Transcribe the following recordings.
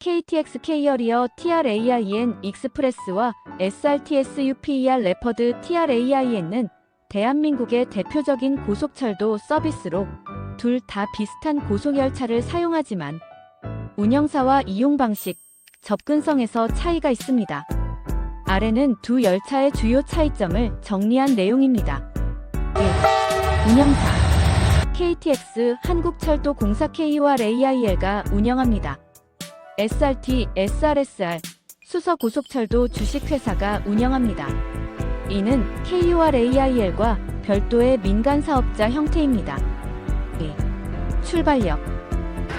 KTX K이어리어 TRAIN 익스프레스와 SRTS UPER 레퍼드 TRAIN은 대한민국의 대표적인 고속철도 서비스로 둘 다 비슷한 고속열차를 사용하지만 운영사와 이용 방식, 접근성에서 차이가 있습니다. 아래는 두 열차의 주요 차이점을 정리한 내용입니다. 1. 운영사 KTX 한국철도공사 K와 AIL가 운영합니다. SRT, SRSR 수서고속철도 주식회사가 운영합니다. 이는 KURAIL과 별도의 민간사업자 형태입니다. 2. 출발역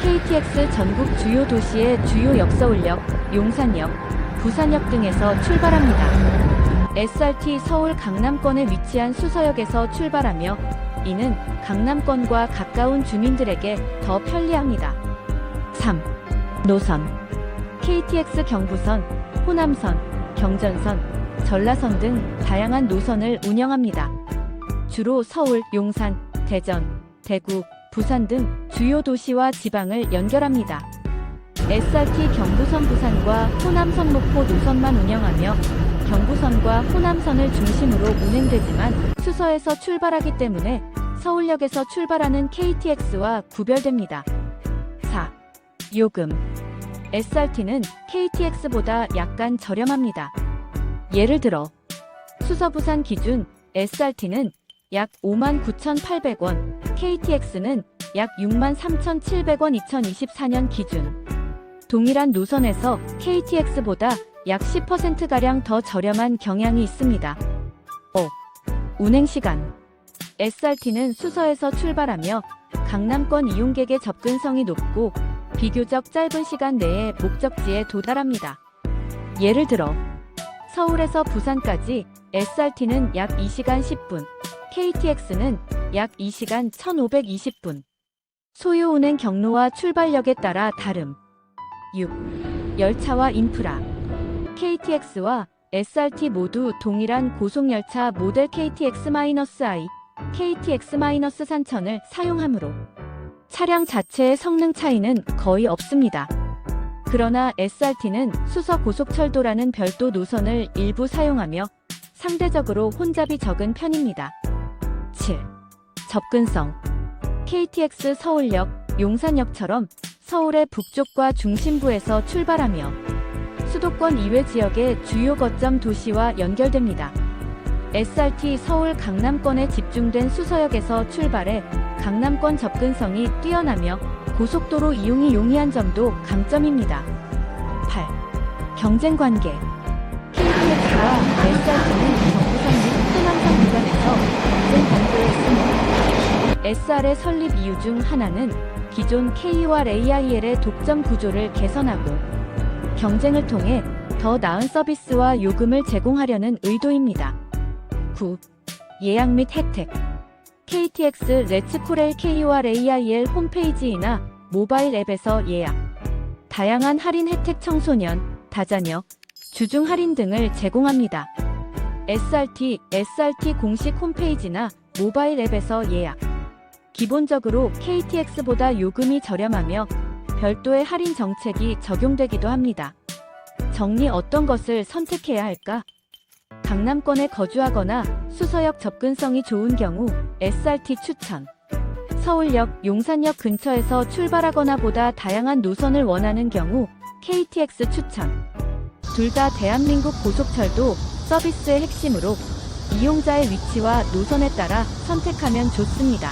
KTX 전국 주요 도시의 주요 역서울역, 용산역, 부산역 등에서 출발합니다. SRT 서울 강남권에 위치한 수서역에서 출발하며 이는 강남권과 가까운 주민들에게 더 편리합니다. 3. 노선 KTX 경부선, 호남선, 경전선, 전라선 등 다양한 노선을 운영합니다. 주로 서울, 용산, 대전, 대구, 부산 등 주요 도시와 지방을 연결합니다. SRT 경부선 부산과 호남선 목포 노선만 운영하며 경부선과 호남선을 중심으로 운행되지만 수서에서 출발하기 때문에 서울역에서 출발하는 KTX와 구별됩니다. 4. 요금 SRT는 KTX보다 약간 저렴합니다. 예를 들어 수서부산 기준 SRT는 약 59,800원, KTX는 약 63,700원 2024년 기준. 동일한 노선에서 KTX보다 약 10%가량 더 저렴한 경향이 있습니다. 5. 운행시간 SRT는 수서에서 출발하며 강남권 이용객의 접근성이 높고 비교적 짧은 시간 내에 목적지에 도달합니다. 예를 들어 서울에서 부산까지 SRT는 약 2시간 10분, KTX는 약 2시간 1520분. 소요 운행 경로와 출발역에 따라 다름. 6. 열차와 인프라. KTX와 SRT 모두 동일한 고속열차 모델 KTX-I, KTX-산천을 사용하므로 차량 자체의 성능 차이는 거의 없습니다. 그러나 SRT는 수서 고속철도라는 별도 노선을 일부 사용하며 상대적으로 혼잡이 적은 편입니다. 7. 접근성 KTX 서울역, 용산역처럼 서울의 북쪽과 중심부에서 출발하며 수도권 이외 지역의 주요 거점 도시와 연결됩니다. SRT 서울 강남권에 집중된 수서역에서 출발해 강남권 접근성이 뛰어나며 고속도로 이용이 용이한 점도 강점입니다. 8. 경쟁 관계 KTX와 SRT는 경부선 및 호남선 구간에서 경쟁 관계에 있습니다. SR의 설립 이유 중 하나는 기존 K와 AIL의 독점 구조를 개선하고 경쟁을 통해 더 나은 서비스와 요금을 제공하려는 의도입니다. 9. 예약 및 혜택 KTX 레츠코렐 KUR AIL 홈페이지이나 모바일 앱에서 예약 다양한 할인 혜택 청소년, 다자녀, 주중 할인 등을 제공합니다. SRT, SRT 공식 홈페이지나 모바일 앱에서 예약 기본적으로 KTX보다 요금이 저렴하며 별도의 할인 정책이 적용되기도 합니다. 정리 어떤 것을 선택해야 할까? 강남권에 거주하거나 수서역 접근성이 좋은 경우 SRT 추천. 서울역, 용산역 근처에서 출발하거나 보다 다양한 노선을 원하는 경우 KTX 추천. 둘 다 대한민국 고속철도 서비스의 핵심으로 이용자의 위치와 노선에 따라 선택하면 좋습니다.